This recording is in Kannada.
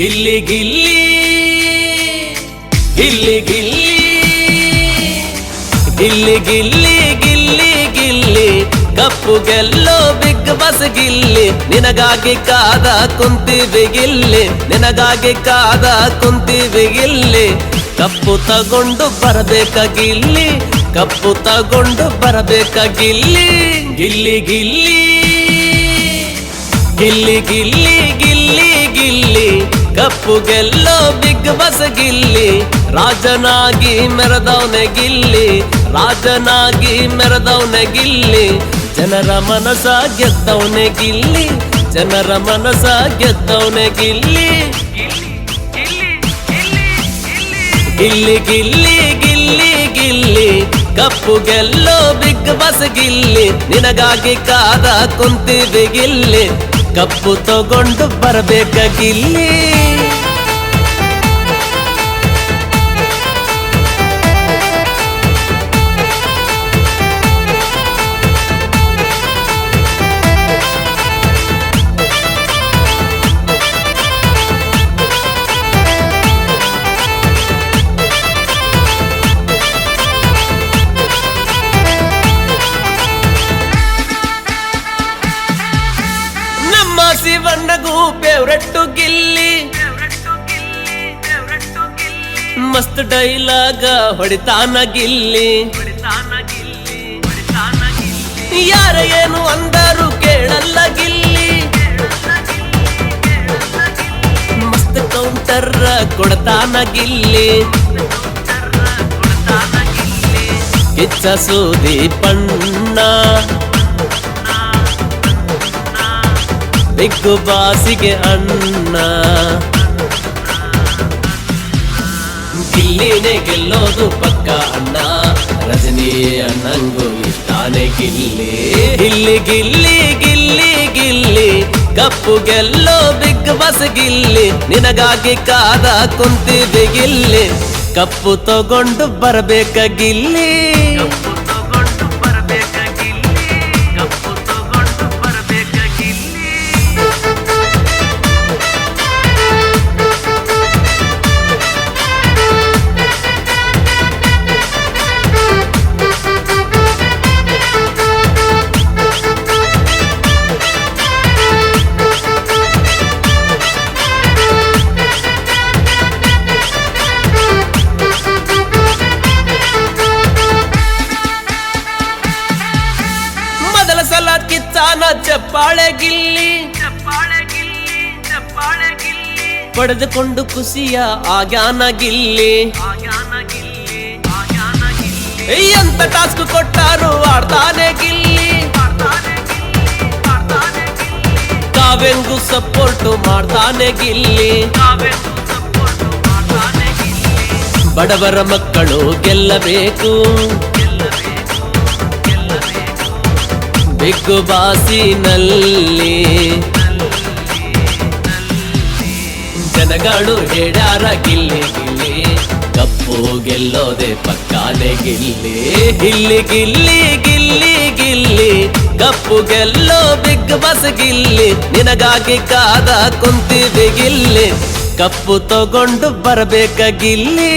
ಗಿಲ್ಲಿ ಗಿಲ್ಲಿ ಗಿಲ್ಲಿ ಗಿಲ್ಲಿ ಗಿಲ್ಲಿ ಗಿಲ್ಲಿ ಗಿಲ್ಲಿ ಗಿಲ್ಲಿ, ಕಪ್ಪು ಗೆಲ್ಲೋ ಬಿಗ್ ಬಸ್ ಗಿಲ್ಲಿ, ನಿನಗಾಗಿ ಕಾದ ಕುಂತೀವಿ ಗಿಲ್ಲಿ, ನಿನಗಾಗಿ ಕಾದ ಕುಂತೀವಿ ಗಿಲ್ಲಿ, ಕಪ್ಪು ತಗೊಂಡು ಬರಬೇಕಾಗಿಲ್ಲಿ ಕಪ್ಪು ತಗೊಂಡು ಬರಬೇಕಾಗಿಲ್ಲಿ ಗಿಲ್ಲಿ ಗಿಲ್ಲಿ ಗಿಲ್ಲಿ ಗಿಲ್ಲಿ ಗಿಲ್ಲಿ ಗಿಲ್ಲಿ. ಕಪ್ಪು ಗೆಲ್ಲೋ ಬಿಗ್ ಬಸ್ ಗಿಲ್ಲಿ ರಾಜನಾಗಿ ಮೆರೆದವನೆ ಗಿಲ್ಲಿ, ರಾಜನಾಗಿ ಮೆರೆದವನೆ ಗಿಲ್ಲಿ, ಜನರ ಮನಸ ಗೆದ್ದವನೆ ಗಿಲ್ಲಿ, ಜನರ ಮನಸ ಗೆದ್ದವನೆ ಗಿಲ್ಲಿ. ಗಿಲ್ಲಿ ಗಿಲ್ಲಿ ಗಿಲ್ಲಿ ಗಿಲ್ಲಿ ಕಪ್ಪು ಗೆಲ್ಲೋ ಬಿಗ್ ಬಸ್ ಗಿಲ್ಲಿ ನಿನಗಾಗಿ ಕಾದ ಕುಂತಿದೆ ಗಿಲ್ಲಿ, ಕಪ್ಪು ತಗೊಂಡು ಬರಬೇಕ ಗಿಲ್ಲಿ. ಶಿವಣ್ಣಗೂ ಫೇವ್ರೆಟ್ಟು ಗಿಲ್ಲಿ. ಮಸ್ತ್ ಡೈಲಾಗ ಹೊಡಿತಾನ ಗಿಲ್ಲಿ. ಯಾರ ಏನು ಅಂದರು ಕೇಳಲ್ಲ ಗಿಲ್ಲಿ. ಮಸ್ತ್ ಕೌಂಟರ್ ಕೊಡತಾನ ಗಿಲ್ಲಿ. ಕಿಚ್ಚ ಸೂದಿ ಪಣ್ಣ ಬಿಗ್ಗು ಬಾಸಿಗೆ ಅಣ್ಣ. ಗಿಲ್ಲಿನೇ ಗೆಲ್ಲೋದು ಪಕ್ಕ ಅಣ್ಣ. ರಜನಿ ಅಣ್ಣಂಗು ಇಷ್ಟಾನೆ ಗಿಲ್ಲಿ. ಗಿಲ್ಲಿ ಗಿಲ್ಲಿ ಗಿಲ್ಲಿ ಗಿಲ್ಲಿ. ಕಪ್ಪು ಗೆಲ್ಲೋ ಬಿಗ್ ಬಸ್ ಗಿಲ್ಲಿ. ನಿನಗಾಗಿ ಕಾದ ಕುಂತಿವಿ ಗಿಲ್ಲಿ. ಕಪ್ಪು ತಗೊಂಡು ಬರಬೇಕ ಗಿಲ್ಲಿ. ಕಿತ್ತಾನ ಚಪ್ಪಾಳೆ ಗಿಲ್ಲಿ ಪಡೆದುಕೊಂಡು ಖುಷಿಯ ಆಗ್ಯಾನ ಗಿಲ್ಲಿ ಎಂತ ಟಾಸ್ಕ್ ಕೊಟ್ಟಾರು ಆಡ್ತಾನೆ ಗಿಲ್ಲಿ ಕಾವೆಂಗು ಸಪೋರ್ಟ್ ಮಾಡ್ತಾನೆ ಗಿಲ್ಲಿ ಬಡವರ ಮಕ್ಕಳು ಗೆಲ್ಲಬೇಕು. ಬಿಗ್ಗು ಬಾಸಿನಲ್ಲಿ. ಜನಗಳು ಹೇಳಾರ ಗಿಲ್ಲಿ ಗಿಲ್ಲಿ, ಕಪ್ಪು ಗೆಲ್ಲೋದೆ ಪಕ್ಕಾನೆ ಗಿಲ್ಲಿ. ಗಿಲ್ಲಿ ಗಿಲ್ಲಿ ಗಿಲ್ಲಿ ಗಿಲ್ಲಿ, ಕಪ್ಪು ಗೆಲ್ಲೋ ಬಿಗ್ ಬಸ್ ಗಿಲ್ಲಿ. ನಿನಗಾಗಿ ಕಾದ ಕುಂತಿದೆ ಗಿಲ್ಲಿ, ಕಪ್ಪು ತಗೊಂಡು ಬರಬೇಕ ಗಿಲ್ಲಿ.